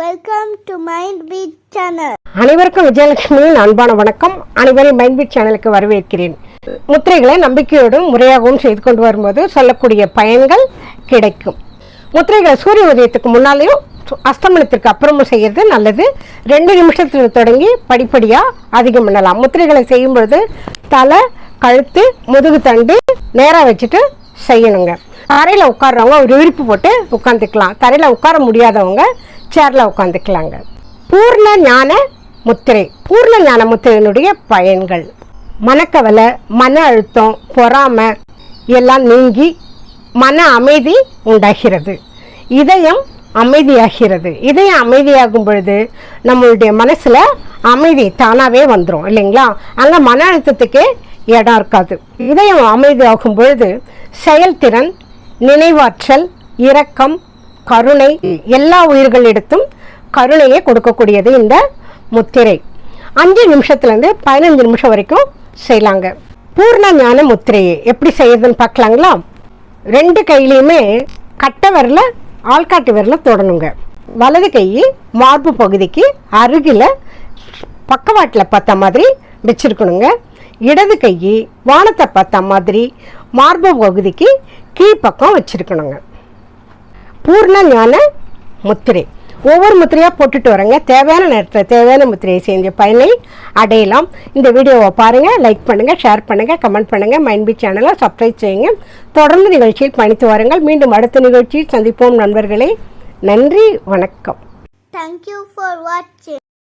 Welcome to mind Beat channel அனைவருக்கும் விஜயலட்சுமியின் அன்பான வணக்கம். அனைவரையும் மைண்ட்பீட் சேனலுக்கு வரவேற்கிறேன். முத்திரைகளை நம்பிக்கையோடும் முறையாகவும் செய்து கொண்டு வரும்போது சொல்லக்கூடிய பயன்கள் கிடைக்கும். முத்திரைகளை சூரிய உதயத்துக்கு முன்னாலேயும் அஸ்தமனத்திற்கு அப்புறமும் செய்கிறது நல்லது. ரெண்டு நிமிஷத்தில் தொடங்கி படிப்படியாக அதிகம் பண்ணலாம். முத்திரைகளை செய்யும் பொழுது தலை கழுத்து முதுகு தண்டு நேராக வச்சுட்டு செய்யணுங்க. தரையில் உட்கார்றவங்க ஒரு விரிப்பு போட்டு உட்காந்துக்கலாம் தரையில் உட்கார முடியாதவங்க சேரில் உட்காந்துக்கலாங்க பூர்ண ஞான முத்திரை. பூர்ண ஞான முத்திரையினுடைய பயன்கள். மனக்கவலை மன அழுத்தம் பொறாமை எல்லாம் நீங்கி மன அமைதி உண்டாகிறது. இதயம் அமைதியாகிறது. இதயம் அமைதியாகும் பொழுது நம்மளுடைய மனசில் அமைதி தானாகவே வந்துடும் இல்லைங்களா? அங்கே மன அழுத்தத்துக்கே இடம் இருக்காது. இதயம் அமைதியாகும் பொழுது செயல்திறன் நினைவாற்றல் இரக்கம் கருணை எல்லா உயிர்களிடத்தும் கருணையை கொடுக்கக்கூடியது இந்த முத்திரை. அஞ்சு நிமிஷத்துலேருந்து பதினஞ்சு நிமிஷம் வரைக்கும் செய்யலாங்க. பூர்ண ஞான முத்திரையை எப்படி செய்யறதுன்னு பார்க்கலாங்களா? ரெண்டு கையிலையுமே கட்டை விரல ஆள்காட்டு விரல தொடணுங்க. வலது கை மார்பு பகுதிக்கு அருகில் பக்கவாட்டில் பார்த்த மாதிரி வச்சிருக்கணுங்க. இடது கை வானத்தை பார்த்த மாதிரி மார்பு பகுதிக்கு கீழ்ப்பக்கம் வச்சுருக்கணுங்க. பூர்ண ஞான முத்திரை. ஒவ்வொரு முத்திரையாக போட்டுட்டு வரேங்க. தேவையான நேரத்தில் தேவையான முத்திரையை செஞ்ச பயனை அடையலாம். இந்த வீடியோவை பாருங்கள் லைக் பண்ணுங்கள் ஷேர் பண்ணுங்கள் கமெண்ட் பண்ணுங்கள் மைண்ட்பி சேனலை சப்ஸ்கிரைப் செய்யுங்க. தொடர்ந்து நிகழ்ச்சியில் பயணித்து வாருங்கள். மீண்டும் அடுத்த நிகழ்ச்சியில் சந்திப்போம் நண்பர்களே. நன்றி வணக்கம். தேங்க்யூ ஃபார் வாட்சிங்.